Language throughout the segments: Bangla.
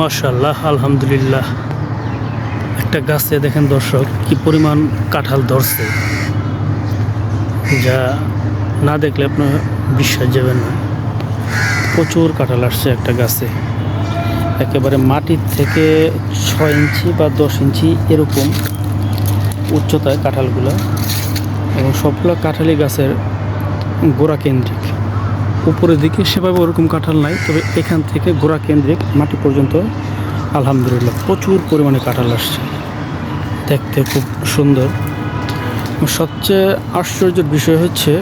মাশাল্লাহ আলহামদুলিল্লাহ। একটা গাছে দেখেন দর্শক, কি পরিমাণ কাঁঠাল ধরছে। যা না দেখলে আপনার বিশ্বাস যাবেন না। প্রচুর কাঁঠাল আসছে একটা গাছে। একেবারে মাটির থেকে ছয় ইঞ্চি বা দশ ইঞ্চি এরকম উচ্চতায় কাঁঠালগুলো। এবং সবগুলো কাঁঠালি গাছের গোড়া কেন্দ্রিক। উপরের দিকে সেভাবে ওরকম কাঁঠাল নাই, তবে এখান থেকে গোড়া কেন্দ্রিক মাটি পর্যন্ত, আলহামদুলিল্লাহ, প্রচুর পরিমাণে কাঁঠাল আসছে। দেখতে খুব সুন্দর। সবচেয়ে আশ্চর্যের বিষয় হচ্ছে,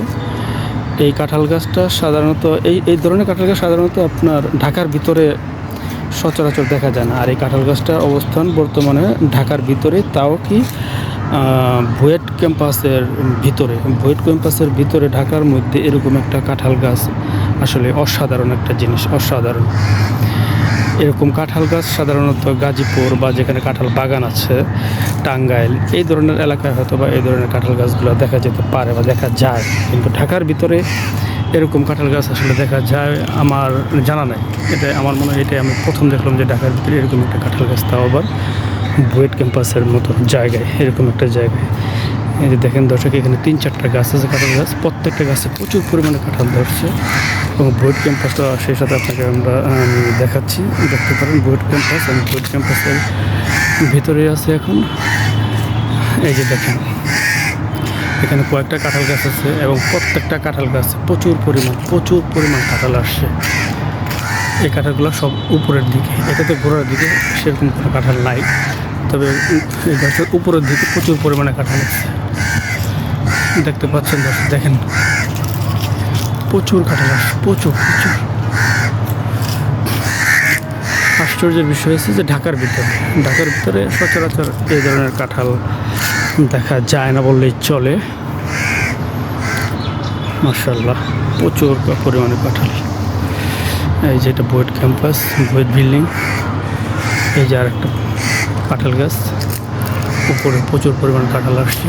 এই কাঁঠাল গাছটা সাধারণত, এই এই ধরনের কাঁঠাল গাছ সাধারণত আপনার ঢাকার ভিতরে সচরাচর দেখা যায় না। আর এই কাঁঠাল গাছটার অবস্থান বর্তমানে ঢাকার ভিতরে, তাও কি বুয়েট ক্যাম্পাসের ভিতরে। বুয়েট ক্যাম্পাসের ভিতরে ঢাকার মধ্যে এরকম একটা কাঁঠাল গাছ আসলে অসাধারণ একটা জিনিস, অসাধারণ। এরকম কাঁঠাল গাছ সাধারণত গাজীপুর বা যেখানে কাঁঠাল বাগান আছে, টাঙ্গাইল, এই ধরনের এলাকায় হয়তো বা এই ধরনের কাঁঠাল গাছগুলো দেখা যেতে পারে বা দেখা যায়। কিন্তু ঢাকার ভিতরে এরকম কাঁঠাল গাছ আসলে দেখা যায় আমার জানা নাই। এটা আমার মনে হয় এটাই আমি প্রথম দেখলাম যে ঢাকার ভিতরে এরকম একটা কাঁঠাল গাছ, তাও আবার বুয়েট ক্যাম্পাসের মতো জায়গায়, এরকম একটা জায়গায়। এই যে দেখেন দর্শক, এখানে তিন চারটা গাছ আছে, কাঁঠাল গাছ। প্রত্যেকটা গাছে প্রচুর পরিমাণে কাঁঠাল ধরছে এবং বুয়েট ক্যাম্পাসটা সেই সাথে আপনাকে আমরা, আমি দেখাচ্ছি, দেখতে পারেন বুয়েট ক্যাম্পাস এবং বুয়েট ক্যাম্পাসের ভিতরে আছে এখন। এই যে দেখেন, এখানে কয়েকটা কাঁঠাল গাছ আছে এবং প্রত্যেকটা কাঁঠাল গাছ প্রচুর পরিমাণ প্রচুর পরিমাণ কাঁঠাল আসছে। এই কাঁঠালগুলো সব উপরের দিকে, এটাতে গোড়ার দিকে সেরকম কোনো কাঁঠাল নাই। তবে এই গাছের উপরের দিকে প্রচুর পরিমাণে কাঁঠাল আছে। দেখতে পাচ্ছেন দেখেন। প্রচুর কাঁঠাল আসছে প্রচুর প্রচুর। আশ্চর্যের বিষয় হচ্ছে যে ঢাকার ভিতরে ঢাকার ভিতরে সচরাচর এই ধরনের কাঁঠাল দেখা যায় না বললেই চলে। মার্শাল্লাহ প্রচুর পরিমাণে কাঁঠাল। এই যে এটা বুয়েট ক্যাম্পাস বুয়েট বিল্ডিং। এই যে আর একটা কাঁঠাল গাছ, উপরে প্রচুর পরিমাণ কাঁঠাল আসছে।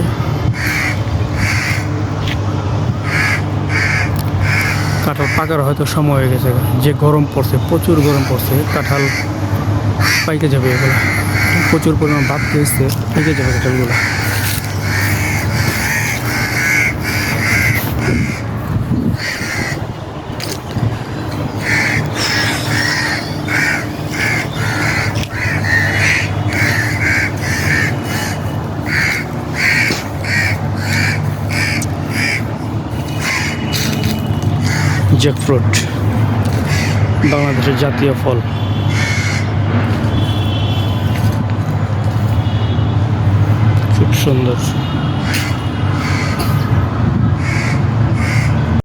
কাঁঠাল পাকার হয়তো সময় হয়ে গেছে। যে গরম পড়ছে, প্রচুর গরম পড়ছে, কাঁঠাল পাইকে যাবে এগুলো। প্রচুর পরিমাণ ভাত খেয়েছে, পাইকে যাবে কাঁঠালগুলো। জ্যাকফ্রুট বাংলাদেশের জাতীয় ফল। খুব সুন্দর।